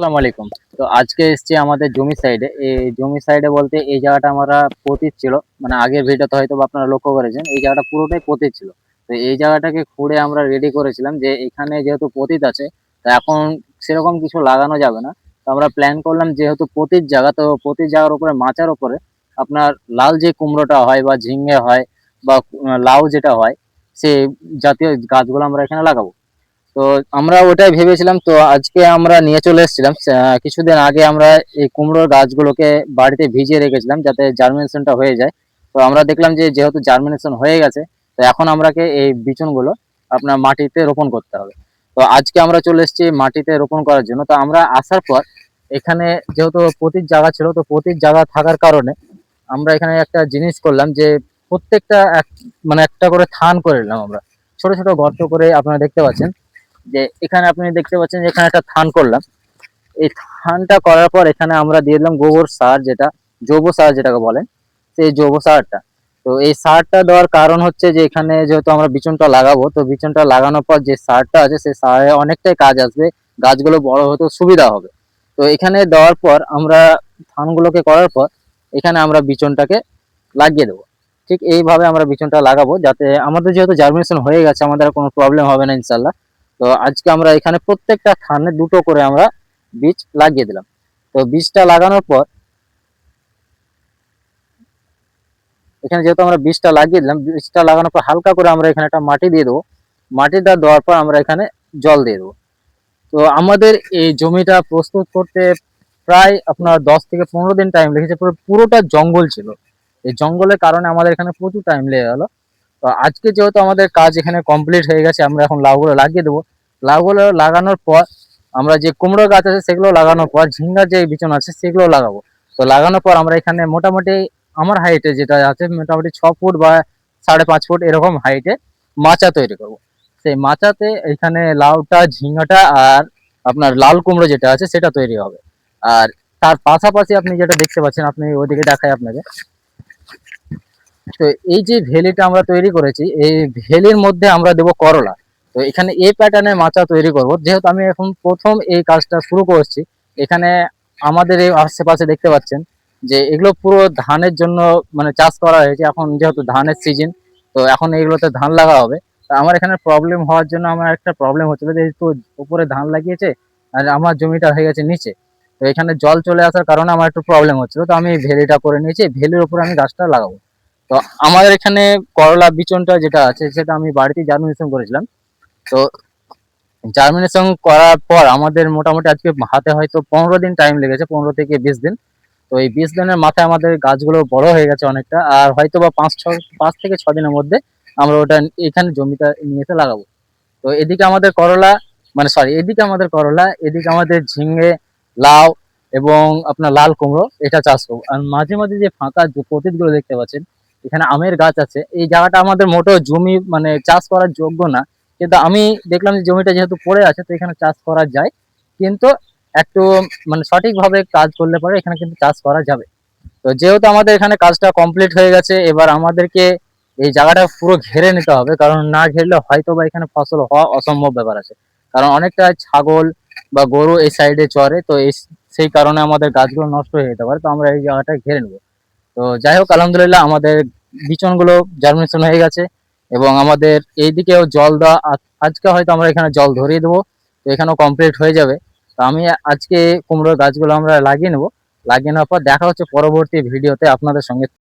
আসসালামু আলাইকুম। তো আজকে এসছি আমাদের জমি সাইডে এই জমি সাইডে বলতে এই জায়গাটা আমরা পতিত ছিল। মানে আগের ভিডিওতে হয়তো আপনারা লক্ষ্য করেছেন, এই জায়গাটা পুরোটাই পতিত ছিল। তো এই জায়গাটাকে খুঁড়ে আমরা রেডি করেছিলাম যে এখানে যেহেতু পতিত আছে, তা এখন সেরকম কিছু লাগানো যাবে না। তো আমরা প্ল্যান করলাম যেহেতু পতিত জায়গা, তো পতিত জায়গার উপরে, মাচার উপরে আপনার লাল যে কুমড়োটা হয় বা ঝিঙ্গে হয় বা লাউ যেটা হয় সেই জাতীয় গাছগুলো আমরা এখানে লাগাবো। তো আমরা ওটাই ভেবেছিলাম, তো আজকে আমরা নিয়ে চলে এসেছিলাম। কিছুদিন আগে আমরা এই কুমড়োর গাছগুলোকে বাড়িতে ভিজিয়ে রেখেছিলাম যাতে জার্মিনেশনটা হয়ে যায়। তো আমরা দেখলাম যে যেহেতু জার্মিনেশন হয়ে গেছে, তো এখন আমরাকে এই বিচুনগুলো আপনার মাটিতে রোপণ করতে হবে। তো আজকে আমরা চলে এসেছি মাটিতে রোপণ করার জন্য। তো আমরা আসার পর এখানে যেহেতু প্রতির জায়গা ছিল, তো প্রতির জায়গা থাকার কারণে আমরা এখানে একটা জিনিস করলাম যে প্রত্যেকটা এক- মানে একটা করে থান করে নিলাম আমরা। ছোট ছোট গর্ত করে আপনারা দেখতে পাচ্ছেন। যে এখানে আপনি দেখতে পাচ্ছেন যে এখানে একটা থান করলাম। এই থানটা করার পর এখানে আমরা দিয়ে দিলাম গোবর সার যেটা, জৈব সার যেটাকে বলেন সেই জৈব সারটা। তো এই সারটা দেওয়ার কারণ হচ্ছে যে এখানে যেহেতু আমরা বিচনটা লাগাবো, তো বিচনটা লাগানোর পর যে সারটা আছে, সেই সারে অনেকটাই কাজ আসবে, গাছগুলো বড় হতে সুবিধা হবে। তো এখানে দেওয়ার পর আমরা ধানগুলোকে করার পর এখানে আমরা বিচনটাকে লাগিয়ে দেবো। ঠিক এইভাবে আমরা বিচনটা লাগাবো যাতে আমাদের যেহেতু জার্মিনেশন হয়ে গেছে, আমাদের কোনো প্রবলেম হবে না ইনশাল্লাহ তো আজকে আমরা এখানে প্রত্যেকটা থানে দুটো করে আমরা বীজ লাগিয়ে দিলাম। তো বীজটা লাগানোর পর, এখানে যেহেতু আমরা বীজটা লাগিয়ে দিলাম, বীজটা লাগানোর পর হালকা করে আমরা এখানে একটা মাটি দিয়ে দেবো। মাটিটা দেওয়ার পর আমরা এখানে জল দিয়ে দেবো। তো আমাদের এই জমিটা প্রস্তুত করতে প্রায় আপনার দশ থেকে পনেরো দিন টাইম লেগেছে পুরোটা জঙ্গল ছিল। এই জঙ্গলের কারণে আমাদের এখানে প্রচুর টাইম লেগে গেল। তো আজকে যেহেতু আমাদের কাজ এখানে কমপ্লিট হয়ে গেছে, আমরা এখন লাউগুলো লাগিয়ে দেবো। লাউগুলো লাগানোর পর আমরা যে কুমড়ো গাছ আছে সেগুলো লাগানোর পর ঝিঙ্গার যে বিচন আছে সেগুলো লাগাবো। তো লাগানোর পর আমরা এখানে মোটামুটি আমার হাইটে যেটা আছে, মোটামুটি ছ ফুট বা সাড়ে পাঁচ ফুট এরকম হাইটে মাচা তৈরি করব। সেই মাচাতে এখানে লাউটা, ঝিঙ্গাটা আর আপনার লাল কুমড়ো যেটা আছে সেটা তৈরি হবে। আর তার পাশাপাশি আপনি যেটা দেখতে পাচ্ছেন, আপনি ওদিকে দেখাই আপনাকে। তো এই যে ভেলিটা আমরা তৈরি করেছি, এই ভেলির মধ্যে আমরা দেব করলা। তো এখানে এই প্যাটার্নের মাচা তৈরি করব। যেহেতু আমি এখন প্রথম এই কাজটা শুরু করছি, এখানে আমাদের এই আশেপাশে দেখতে পাচ্ছেন যে এগুলো পুরো ধানের জন্য মানে চাষ করা হয়েছে। এখন যেহেতু ধানের সিজন তো এখন এগুলোতে ধান লাগা হবে। তো আমার এখানে প্রবলেম হওয়ার জন্য আমার একটা প্রবলেম হচ্ছিল যেহেতু উপরে ধান লাগিয়েছে আর আমার জমিটা হয়ে গেছে নিচে। তো এখানে জল চলে আসার কারণে আমার একটু প্রবলেম হচ্ছিল। তো আমি ভেলিটা করে নিয়েছি। ভেলির উপরে আমি গাছটা লাগাবো। তো আমাদের এখানে করলা বিচনটা যেটা আছে, সেটা আমি বাড়িতে জার্মিনেশন করেছিলাম। তো জার্মিনেশন করার পর আমাদের মোটামুটি আজকে হাতে হয়তো পনেরো দিন টাইম লেগেছে, পনেরো থেকে বিশ দিন। তো এই বিশ দিনের মাথায় আমাদের গাছগুলো বড় হয়ে গেছে অনেকটা, আর হয়তো বা পাঁচ ছ, পাঁচ থেকে ছ দিনের মধ্যে আমরা ওটা এখানে জমিটা নিয়ে এসে লাগাবো। তো এদিকে আমাদের করলা মানে সরি এদিকে আমাদের করলা, এদিকে আমাদের ঝিঙে, লাউ এবং আপনার লাল কুমড়ো, এটা চাষ করব। আর মাঝে মাঝে যে ফাঁকা যে পতিতগুলো দেখতে পাচ্ছেন এখানে আমের গাছ আছে। এই জায়গাটা আমাদের মোটো জমি মানে চাষ করার যোগ্য না। কিন্তু আমি দেখলাম যে জমিটা যেহেতু পড়ে আছে, তো এখানে চাষ করা যায়। কিন্তু একটু মানে সঠিকভাবে কাজ করলে পরে এখানে কিন্তু চাষ করা যাবে। তো যেহেতু আমাদের এখানে কাজটা কমপ্লিট হয়ে গেছে, এবার আমাদেরকে এই জায়গাটা পুরো ঘেরে নিতে হবে। কারণ না ঘেরলে হয়তো বা এখানে ফসল হওয়া অসম্ভব ব্যাপার আছে। কারণ অনেকটা ছাগল বা গরু এই সাইডে চড়ে তো এই, সেই কারণে আমাদের গাছগুলো নষ্ট হয়ে যেতে পারে। তো আমরা এই জায়গাটা ঘেরে নেব। তো যাই হোক, আলহামদুলিল্লাহ আমাদের বিচনগুলো জার্মিনেশন হয়ে গেছে এবং আমাদের এইদিকেও জল দেওয়া আজকে হয়তো আমরা এখানে জল ধরিয়ে দেবো, তো এখানেও কমপ্লিট হয়ে যাবে। তো আমি আজকে কুমড়োর গাছগুলো আমরা লাগিয়ে নেব। লাগিয়ে নেওয়ার পর দেখা হচ্ছে পরবর্তী ভিডিওতে আপনাদের সঙ্গে।